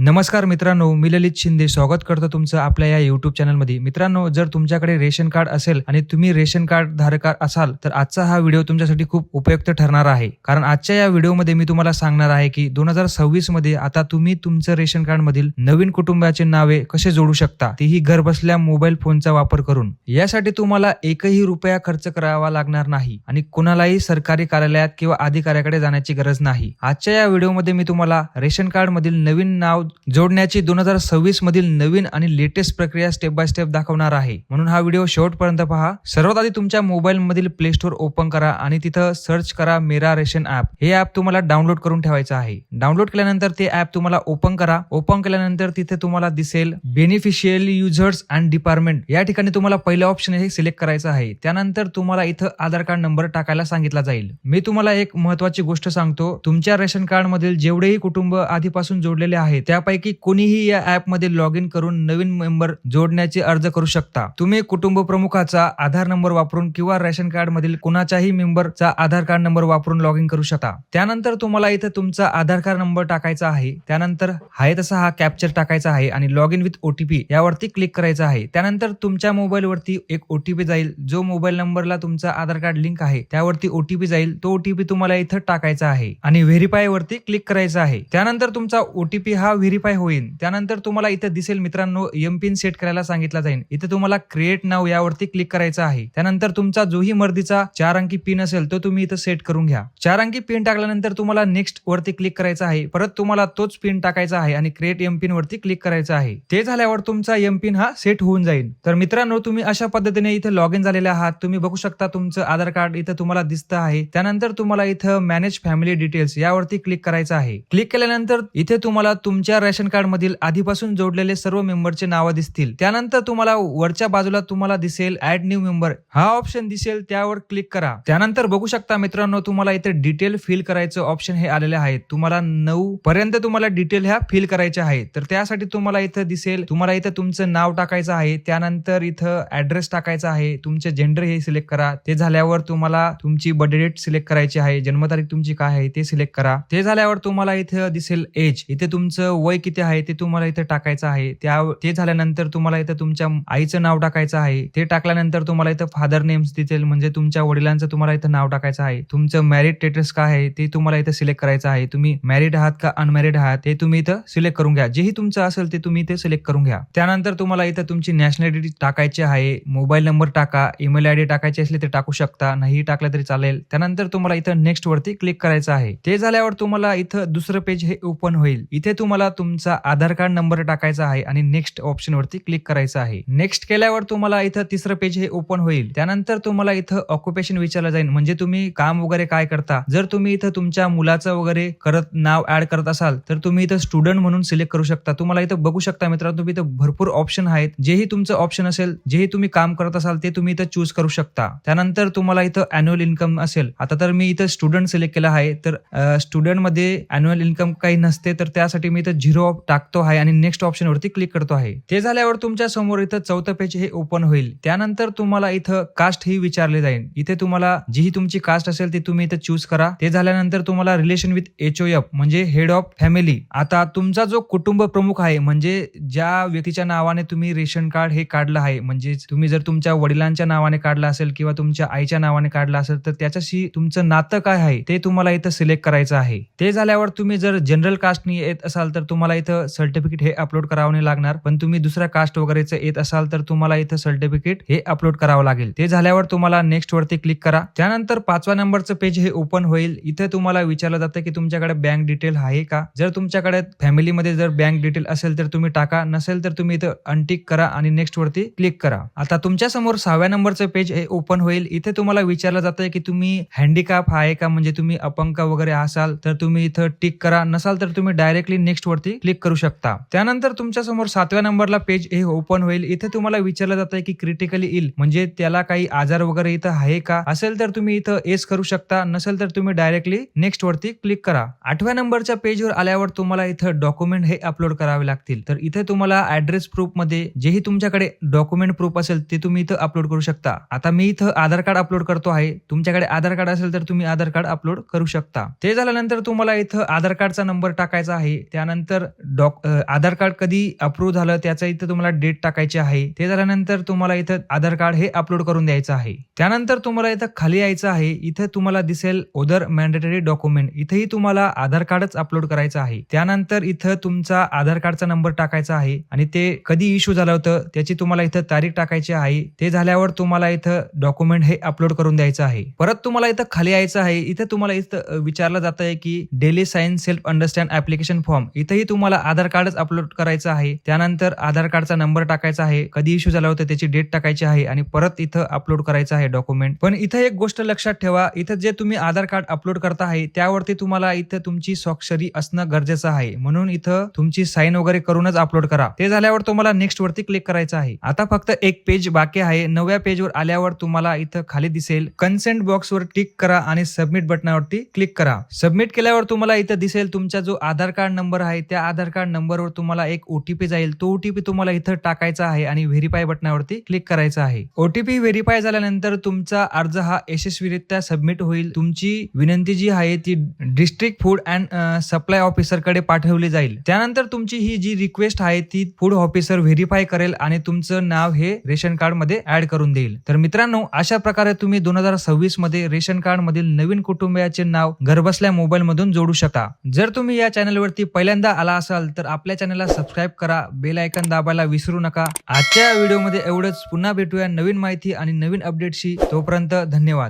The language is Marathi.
नमस्कार मित्रांनो मी ललित शिंदे स्वागत करतो तुमचं आपल्या या युट्यूब चॅनलमध्ये मित्रांनो जर तुमच्याकडे रेशन कार्ड असेल आणि तुम्ही रेशन कार्ड धारकार असाल तर आजचा हा व्हिडिओ तुमच्यासाठी खूप उपयुक्त ठरणार आहे. कारण आजच्या या व्हिडिओमध्ये मी तुम्हाला सांगणार आहे की दोन हजार सव्वीसमध्ये आता तुम्ही तुमचं रेशन कार्ड मधील नवीन कुटुंबाचे नावे कसे जोडू शकता तेही घर बसल्या मोबाईल फोनचा वापर करून. यासाठी तुम्हाला एकही रुपया खर्च करावा लागणार नाही आणि कुणालाही सरकारी कार्यालयात किंवा अधिकाऱ्याकडे जाण्याची गरज नाही. आजच्या या व्हिडिओमध्ये मी तुम्हाला रेशन कार्ड मधील नवीन नाव जोडण्याची दोन हजार सव्वीस मधील नवीन आणि लेटेस्ट प्रक्रिया स्टेप बाय स्टेप दाखवणार आहे. म्हणून हा व्हिडिओ शेवटपर्यंत पहा. सर्वात आधी तुमच्या मोबाईल मधील प्ले स्टोर ओपन करा आणि तिथं सर्च करा मेरा रेशन ऍप हे ऍप तुम्हाला डाउनलोड करून ठेवायचं आहे. डाउनलोड केल्यानंतर ते ऍप तुम्हाला ओपन करा. ओपन केल्यानंतर तिथे तुम्हाला दिसेल बेनिफिशियल युजर्स अँड डिपार्टमेंट या ठिकाणी तुम्हाला पहिलं ऑप्शन हे सिलेक्ट करायचं आहे. त्यानंतर तुम्हाला इथं आधार कार्ड नंबर टाकायला सांगितला जाईल. मी तुम्हाला एक महत्वाची गोष्ट सांगतो. तुमच्या रेशन कार्ड मधील जेवढेही कुटुंब आधीपासून जोडलेले आहेत यापैकी कोणीही या ऍपमध्ये लॉग इन करून नवीन मेंबर जोडण्याचे अर्ज करू शकता. तुम्ही कुटुंब प्रमुखाचा आधार नंबर वापरून किंवा रेशन कार्ड मधील कुणाच्याही मेंबरचा आधार कार्ड नंबर वापरून लॉग इन करू शकता. त्यानंतर तुम्हाला इथं तुमचा आधार कार्ड नंबर टाकायचा आहे. त्यानंतर आहे तसा हा कॅप्चर टाकायचा आहे आणि लॉग इन विथ ओटीपी यावरती क्लिक करायचा आहे. त्यानंतर तुमच्या मोबाईल वरती एक ओटीपी जाईल. जो मोबाईल नंबरला तुमचा आधार कार्ड लिंक आहे त्यावरती ओटीपी जाईल. तो ओटीपी तुम्हाला इथं टाकायचा आहे आणि व्हेरीफाय वरती क्लिक करायचं आहे. त्यानंतर तुमचा ओटीपी हा व्हेरीफाय होईल त्यानंतर तुम्हाला इथं दिसेल मित्रांनो एम पिन सेट करायला सांगितला जाईल इथे तुम्हाला क्रिएट नाव यावरती क्लिक करायचं आहे. त्यानंतर तुमचा जोही मर्दीचा चार अंकी पिन असेल तो तुम्ही इथं सेट करून घ्या. चार अंकी पिन टाकल्यानंतर तुम्हाला नेक्स्ट वरती क्लिक करायचं आहे. परत तुम्हाला तोच पिन टाकायचा आहे आणि क्रिएट एम पिन वरती क्लिक करायचं आहे. ते झाल्यावर तुमचा एम पिन हा सेट होऊन जाईल तर मित्रांनो तुम्ही अशा पद्धतीने इथे लॉग इन झालेले आहात. तुम्ही बघू शकता तुमचं आधार कार्ड इथं तुम्हाला दिसतं आहे. त्यानंतर तुम्हाला इथं मॅनेज फॅमिली डिटेल्स यावरती क्लिक करायचं आहे. क्लिक केल्यानंतर इथे तुम्हाला तुमच्या रेशन कार्ड मधील आधीपासून जोडलेले सर्व मेंबरचे नावं दिसतील. त्यानंतर तुम्हाला वरच्या बाजूला तुम्हाला दिसेल ऍड न्यू मेंबर हा ऑप्शन दिसेल त्यावर क्लिक करा. त्यानंतर बघू शकता मित्रांनो तुम्हाला इथे डिटेल फिल करायचं ऑप्शन हे आलेले आहेत. तुम्हाला नऊ पर्यंत तुम्हाला डिटेल ह्या फिल करायच्या आहेत. तर त्यासाठी तुम्हाला इथं दिसेल तुम्हाला इथं तुमचं नाव टाकायचं आहे. त्यानंतर इथं ऍड्रेस टाकायचा आहे. तुमचे जेंडर हे सिलेक्ट करा. ते झाल्यावर तुम्हाला तुमची बर्थडे डेट सिलेक्ट करायची आहे. जन्मतारीख तुमची काय आहे ते सिलेक्ट करा. ते झाल्यावर तुम्हाला इथं दिसेल एज इथे तुमचं वय किती आहे ते तुम्हाला इथे टाकायचं आहे. त्या ते झाल्यानंतर तुम्हाला इथं तुमच्या आईचं नाव टाकायचं आहे. ते टाकल्यानंतर तुम्हाला इथं फादर नेम्स दिसेल. म्हणजे तुमच्या वडिलांचं तुम्हाला इथं नाव टाकायचं आहे. तुमचं मॅरिड स्टेटस काय आहे ते तुम्हाला इथं सिलेक्ट करायचं आहे. तुम्ही मॅरिड आहात का अनमॅरिड आहात ते तुम्ही इथं सिलेक्ट करून घ्या. जेही तुमचं असेल ते तुम्ही इथे सिलेक्ट करून घ्या. त्यानंतर तुम्हाला इथं तुमची नॅशनॅलिटी टाकायची आहे. मोबाईल नंबर टाका ईमेल आयडी टाकायची असली ते टाकू शकता. नाही टाकलं तरी चालेल. त्यानंतर तुम्हाला इथं नेक्स्ट वरती क्लिक करायचं आहे. ते झाल्यावर तुम्हाला इथं दुसरं पेज हे ओपन होईल. इथे तुम्हाला तुमचा आधार कार्ड नंबर टाकायचा आहे आणि नेक्स्ट ऑप्शन वरती क्लिक करायचं आहे. नेक्स्ट केल्यावर तुम्हाला इथं तिसरं पेज हे ओपन होईल. त्यानंतर तुम्हाला इथं ऑक्युपेशन विचारलं जाईल. म्हणजे तुम्ही काम वगैरे काय करता? जर तुम्ही इथं तुमच्या मुलाचं वगैरे करत नाव ऍड करत असाल तर तुम्ही इथं स्टुडंट म्हणून सिलेक्ट करू शकता. तुम्हाला इथं बघू शकता मित्रांनो तुम्ही इथं भरपूर ऑप्शन आहेत. जेही तुमचं ऑप्शन असेल जेही तुम्ही काम करत असाल ते तुम्ही इथं चूज करू शकता. त्यानंतर तुम्हाला इथं अॅन्युअल इन्कम असेल. आता तर मी इथं स्टुडंट सिलेक्ट केलं आहे. तर स्टुडंटमध्ये अॅन्युअल इन्कम काही नसते तर त्यासाठी मी इथं झिरो टाकतो आहे आणि नेक्स्ट ऑप्शन वरती क्लिक करतो आहे. ते झाल्यावर तुमच्यासमोर इथं चौथं पेज हे ओपन होईल. त्यानंतर तुम्हाला इथं कास्ट ही विचारले जाईल. इथे तुम्हाला जी ही तुमची कास्ट असेल ती तुम्ही इथं चूज करा. ते झाल्यानंतर तुम्हाला रिलेशन विथ एच एफ म्हणजे हेड ऑफ फॅमिली आता तुमचा जो कुटुंब प्रमुख आहे म्हणजे ज्या व्यक्तीच्या नावाने तुम्ही रेशन कार्ड हे काढलं आहे म्हणजे तुम्ही जर तुमच्या वडिलांच्या नावाने काढलं असेल किंवा तुमच्या आईच्या नावाने काढलं असेल तर त्याच्याशी तुमचं नातं काय आहे ते तुम्हाला इथं सिलेक्ट करायचं आहे. ते झाल्यावर तुम्ही जर जनरल कास्टनी येत असाल तर तुम्हाला इथं सर्टिफिकेट हे अपलोड करावं नाही लागणार. पण तुम्ही दुसऱ्या कास्ट वगैरेचं येत असाल तर तुम्हाला इथं सर्टिफिकेट हे अपलोड करावं लागेल. ते झाल्यावर तुम्हाला नेक्स्ट वरती क्लिक करा. त्यानंतर पाचव्या नंबरचं पेज हे ओपन होईल. इथे तुम्हाला विचारलं जातं की तुमच्याकडे बँक डिटेल आहे का? जर तुमच्याकडे फॅमिलीमध्ये जर बँक डिटेल असेल तर तुम्ही टाका. नसेल तर तुम्ही इथं अनटिक करा आणि नेक्स्ट वरती क्लिक करा. आता तुमच्यासमोर सहाव्या नंबरचं पेज हे ओपन होईल. इथे तुम्हाला विचारलं जातं की तुम्ही हँडिकॅप आहे का? म्हणजे तुम्ही अपंग वगैरे असाल तर तुम्ही इथं टिक करा. नसाल तर तुम्ही डायरेक्टली नेक्स्ट वर वरती क्लिक करू शकता. त्यानंतर तुमच्यासमोर सातव्या नंबरला पेज हे ओपन होईल. इथे तुम्हाला विचारलं जातंय की क्रिटिकली इल म्हणजे त्याला काही आजार वगैरे इथं आहे का? असेल तर तुम्ही इथं एस करू शकता. नसेल तर तुम्ही डायरेक्टली नेक्स्ट वरती क्लिक करा. आठव्या नंबरच्या पेजवर आल्यावर तुम्हाला इथं डॉक्युमेंट हे अपलोड करावे लागतील. तर इथे तुम्हाला ऍड्रेस प्रूफमध्ये जेही तुमच्याकडे डॉक्युमेंट प्रूफ असेल ते तुम्ही इथं अपलोड करू शकता. आता मी इथं आधार कार्ड अपलोड करतो आहे. तुमच्याकडे आधार कार्ड असेल तर तुम्ही आधार कार्ड अपलोड करू शकता. ते झाल्यानंतर तुम्हाला इथं आधार कार्डचा नंबर टाकायचा आहे. त्यानंतर झाल्यानंतर डॉक आधार कार्ड कधी अप्रूव्ह झालं त्याचं इथं तुम्हाला डेट टाकायची आहे ते झाल्यानंतर तुम्हाला इथं आधार कार्ड हे अपलोड करून द्यायचं आहे. त्यानंतर तुम्हाला इथं खाली यायचं आहे इथं तुम्हाला दिसेल ओदर मॅन्डेटरी डॉक्युमेंट इथेही तुम्हाला आधार कार्डच अपलोड करायचं आहे. त्यानंतर इथं तुमचा आधार कार्डचा नंबर टाकायचा आहे आणि ते कधी इश्यू झालं होतं त्याची तुम्हाला इथं तारीख टाकायची आहे ते झाल्यावर तुम्हाला इथं डॉक्युमेंट हे अपलोड करून द्यायचं आहे. परत तुम्हाला इथं खाली यायचं आहे इथं तुम्हाला इथं विचारलं जात आहे की duly sign self understand application form इथंही तुम्हाला आधार कार्डच अपलोड करायचं आहे त्यानंतर आधार कार्डचा नंबर टाकायचा आहे कधी इश्यू झाला होता त्याची डेट टाकायची आहे आणि परत इथं अपलोड करायचं आहे डॉक्युमेंट पण इथं एक गोष्ट लक्षात ठेवा इथं जे तुम्ही आधार कार्ड अपलोड करता आहे त्यावरती तुम्हाला इथं तुमची स्वाक्षरी असणं गरजेचं आहे. म्हणून इथं तुमची साईन वगैरे करूनच अपलोड करा. ते झाल्यावर तुम्हाला नेक्स्ट वरती क्लिक करायचं आहे. आता फक्त एक पेज बाकी आहे. नव्या पेजवर आल्यावर तुम्हाला इथं खाली दिसेल कन्सेंट बॉक्सवर टिक करा आणि सबमिट बटनावरती क्लिक करा. सबमिट केल्यावर तुम्हाला इथं दिसेल तुमचा जो आधार कार्ड नंबर आहे त्या आधार कार्ड नंबरवर तुम्हाला एक ओटीपी जाईल. तो ओटीपी तुम्हाला इथं टाकायचा आहे आणि व्हेरीफाय बटनावरती क्लिक करायचा आहे. ओटीपी व्हेरीफाय झाल्यानंतर तुमचा अर्ज हा यशस्वीरित्या सबमिट होईल. तुमची विनंती जी आहे ती डिस्ट्रिक्ट फूड अँड सप्लाय ऑफिसरकडे पाठवली जाईल. त्यानंतर तुमची ही जी रिक्वेस्ट आहे ती फूड ऑफिसर व्हेरीफाय करेल आणि तुमचं नाव हे रेशन कार्डमध्ये ऍड करून देईल. तर मित्रांनो अशा प्रकारे तुम्ही दोन हजार सव्वीसमध्ये रेशन कार्ड मधील नवीन कुटुंबियाचे नाव घरबसल्या मोबाईल मधून जोडू शकता. जर तुम्ही या चॅनलवरती पहिल्यांदा आला असाल तर आपल्या चॅनलला सबस्क्राईब करा बेल आयकन दाबायला विसरू नका. आजच्या व्हिडिओमध्ये एवढंच. पुन्हा भेटूया नवीन माहिती आणि नवीन अपडेटशी तोपर्यंत धन्यवाद.